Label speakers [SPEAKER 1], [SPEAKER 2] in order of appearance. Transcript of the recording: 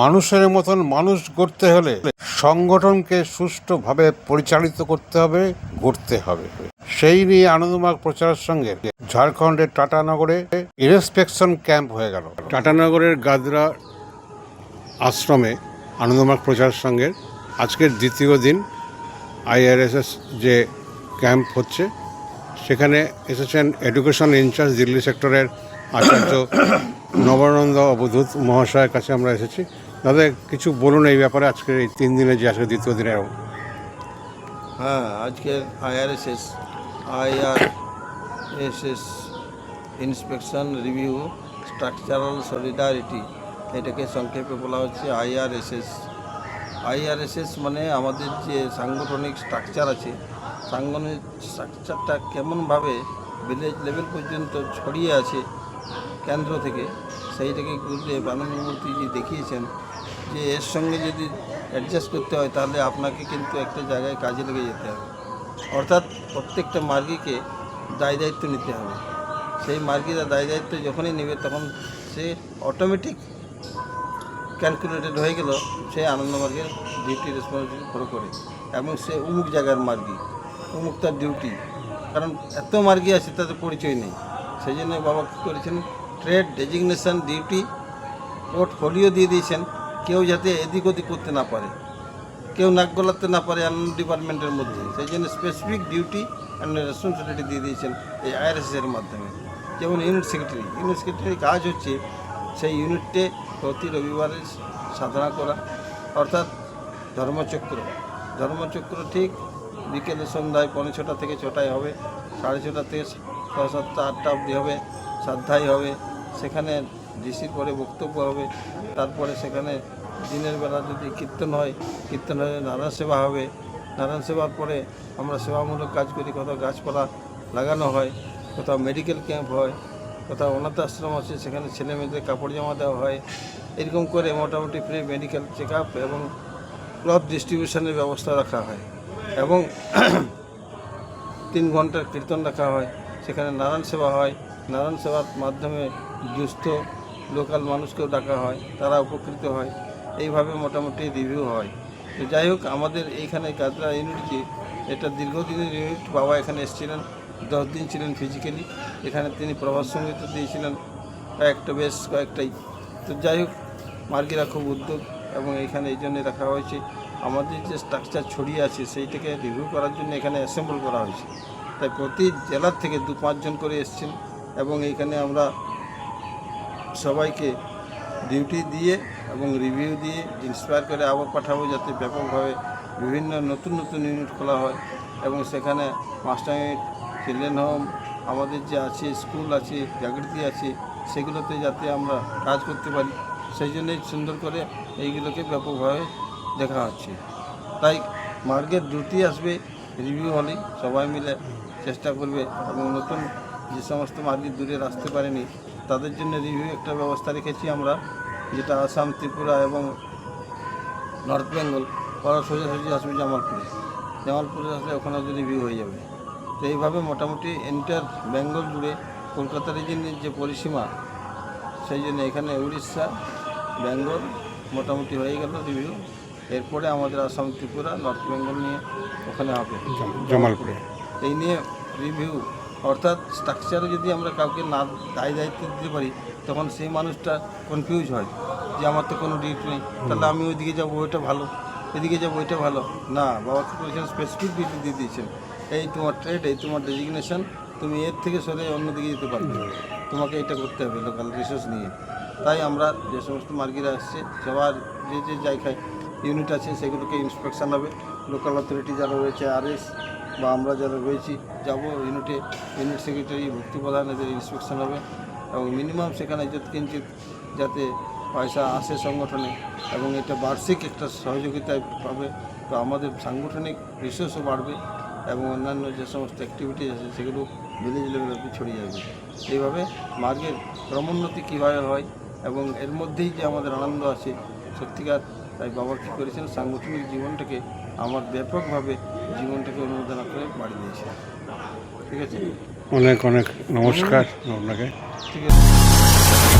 [SPEAKER 1] মানুষের মতন মানুষ গড়তে হলে সংগঠনকে সুষ্ঠুভাবে পরিচালিত করতে হবে, গড়তে হবে। সেই নিয়ে আনন্দমার্গ প্রচারের সঙ্গে ঝাড়খণ্ডের টাটানগরে ইন্সপেকশন ক্যাম্প হয়ে গেল। টাটানগরের গাদরা আশ্রমে আনন্দমার্গ প্রচার সঙ্গের আজকের দ্বিতীয় দিন আইআরএসএস যে ক্যাম্প হচ্ছে, সেখানে এসেছেন এডুকেশন ইনচার্জ দিল্লি সেক্টরের আচার্য নবানন্দ অবধূত মহাশয়ের কাছে আমরা এসেছি। দাদা, কিছু বলুন এই ব্যাপারে, আজকের এই তিন দিনে যে আজকে দ্বিতীয় দিনের
[SPEAKER 2] হ্যাঁ আজকের IRSS IRSS inspection review, structural solidarity, এটাকে সংক্ষেপে বলা হচ্ছে আইআরএসএস। আইআরএসএস মানে আমাদের যে সাংগঠনিক স্ট্রাকচার আছে, সাংগঠনিক স্ট্রাকচারটা কেমনভাবে ভিলেজ লেভেল পর্যন্ত ছড়িয়ে আছে কেন্দ্র থেকে সেইটাকে গুরুদেব আনন্দমূর্তিজি দেখিয়েছেন যে এর সঙ্গে যদি অ্যাডজাস্ট করতে হয় তাহলে আপনাকে কিন্তু একটা জায়গায় কাজে লেগে যেতে হবে। অর্থাৎ প্রত্যেকটা মার্গীকে দায় দায়িত্ব নিতে হবে। সেই মার্গীরা দায় দায়িত্ব যখনই নেবে তখন সে অটোমেটিক ক্যালকুলেটেড হয়ে গেল, সে আনন্দমার্গের ডিউটি রেসপন্সিবিলিটি ফলো করে এবং সে উমুক জায়গার মার্গী উমুক তার ডিউটি কারণ এত মার্গী আছে, তাদের পরিচয় নেই। সেই জন্য বাবা কী করেছেন ট্রেড, ডেজিগনেশন, ডিউটি, পোর্টফোলিও দিয়ে দিয়েছেন। কেউ যাতে এদিক ওদিক করতে না পারে, কেউ নাক গলাতে না পারে অন্য ডিপার্টমেন্টের মধ্যে। সেই জন্য স্পেসিফিক ডিউটি অ্যান্ড রেসপন্সিবিলিটি দিয়ে দিয়েছেন এই আইআরএস এর মাধ্যমে। যেমন ইউনিট সেক্রেটারি ইউনিট সেক্রেটারির কাজ হচ্ছে সেই ইউনিটে প্রতি রবিবারে সাধনা করা, অর্থাৎ ধর্মচক্র। ধর্মচক্র ঠিক বিকেলে সন্ধ্যায় পৌনে ছটা থেকে ছটায় হবে, সাড়ে ছটা থেকে সাড়ে সাতটা, আটটা অবধি হবে সাধ্যায় হবে। সেখানে ডিসির পরে বক্তব্য হবে, তারপরে সেখানে দিনের বেলা যদি কীর্তন হয়, কীর্তন হয়ে নারায়ণ সেবা হবে। নারায়ণ সেবার পরে আমরা সেবামূলক কাজ করি, কোথাও গাছপালা লাগানো হয়, কোথাও মেডিকেল ক্যাম্প হয়, কোথাও অনাথ আশ্রম আছে, সেখানে ছেলে মেয়েদের কাপড় জামা দেওয়া হয়। এরকম করে মোটামুটি ফ্রি মেডিকেল চেক এবং ক্লথ ডিস্ট্রিবিউশনের ব্যবস্থা রাখা হয় এবং তিন ঘণ্টার কীর্তন রাখা হয়। সেখানে নারায়ণ সেবা হয়। নারায়ণ সেবার মাধ্যমে দুস্থ লোকাল মানুষকেও ডাকা হয়, তারা উপকৃত হয়। এইভাবে মোটামুটি রিভিউ হয়। তো যাই হোক, আমাদের এইখানে কাজরা ইউনিটকে এটা দীর্ঘদিনের ইউনিট বাবা এখানে এসেছিলেন, দশ দিন ছিলেন ফিজিক্যালি এখানে তিনি প্রভাস সংগীত দিয়েছিলেন, কয়েকটা বেশ, কয়েকটাই। তো যাই হোক, মার্গিরা খুব উদ্যোগ এবং এখানে এই জন্যে রাখা হয়েছে। আমাদের যে স্ট্রাকচার ছড়িয়ে আছে, সেইটাকে রিভিউ করার জন্য এখানে অ্যাসেম্বল করা হয়েছে। তাই প্রতি জেলার থেকে দু পাঁচজন করে এসছেন এবং এইখানে আমরা সবাইকে ডিউটি দিয়ে এবং রিভিউ দিয়ে ইন্সপায়ার করে আবার পাঠাবো যাতে ব্যাপকভাবে বিভিন্ন নতুন নতুন ইউনিট খোলা হয় এবং সেখানে মাস্টার ইউনিট চিলড্রেন হোম আমাদের যে আছে স্কুল আছে, জাগৃতি আছে, সেগুলোতে যাতে আমরা কাজ করতে পারি। সেই জন্যই সুন্দর করে এইগুলোকে ব্যাপকভাবে দেখা হচ্ছে। তাই মার্গের দ্রুতি আসবে রিভিউ হলেই সবাই মিলে চেষ্টা করবে এবং নতুন যে সমস্ত মার্গি দূরে আসতে পারেনি তাদের জন্য রিভিউ একটা ব্যবস্থা রেখেছি আমরা যেটা আসাম ত্রিপুরা এবং নর্থ বেঙ্গল ওরা সোজাসুজি আসবে জামালপুরে। জামালপুরে আসলে ওখানে রিভিউ হয়ে যাবে। তো এইভাবে মোটামুটি এন্টার বেঙ্গল জুড়ে কলকাতার জন্য যে পরিসীমা সেই জন্য এখানে উড়িষ্যা বেঙ্গল মোটামুটি হয়ে গেল রিভিউ এরপরে আমাদের আসাম ত্রিপুরা নর্থ বেঙ্গল নিয়ে ওখানে হবে।
[SPEAKER 1] জামালপুরে।
[SPEAKER 2] এই নিয়ে রিভিউ অর্থাৎ স্ট্রাকচারে যদি আমরা কাউকে না দায় দায়িত্ব দিতে পারি তখন সেই মানুষটা কনফিউজ হয় যে আমার তো কোনো ডিউটি নেই। তাহলে আমি ওইদিকে যাব ওইটা ভালো। এদিকে যাব ওইটা ভালো। না বাবা কি করেছেন স্পেসিফিক ডিউটি দিয়ে দিয়েছেন। এই তোমার ট্রেড এই তোমার ডেজিগনেশন তুমি এর থেকে সরে অন্যদিকে যেতে পারবে। তোমাকে এটা করতে হবে লোকাল রিসোর্স নিয়ে। তাই আমরা যে সমস্ত মার্গিরা আসছে সবার যে যে জায়গায় ইউনিট আছে সেগুলোকে ইন্সপেকশান হবে। লোকাল অথরিটি যারা রয়েছে আরএস বা আমরা যারা রয়েছি, যাব ইউনিটে ইউনিট সেক্রেটারি ভক্তি প্রধান, এদের ইন্সপেকশন হবে এবং মিনিমাম সেখানে যত কিঞ্চিত যাতে পয়সা আসে সংগঠনে এবং এটা বার্ষিক একটা সহযোগিতায় পাবে। তো আমাদের সাংগঠনিক রিসোর্সও বাড়বে এবং অন্যান্য যে সমস্ত অ্যাক্টিভিটিস আছে, সেগুলো ভিলেজ লেভেল অব্দি ছড়িয়ে যাবে। এইভাবে মার্গের ক্রমোন্নতি কীভাবে হয় এবং এর মধ্যেই যে আমাদের আনন্দ আছে, সত্যিকার তাই বাবা কী করেছেন, সাংগঠনিক জীবনটাকে আমার ব্যাপকভাবে জীবনটাকে অনুমোদন করে বাড়ি দিয়েছে ঠিক আছে?
[SPEAKER 1] অনেক অনেক নমস্কার আপনাকে।
[SPEAKER 2] ঠিক আছে।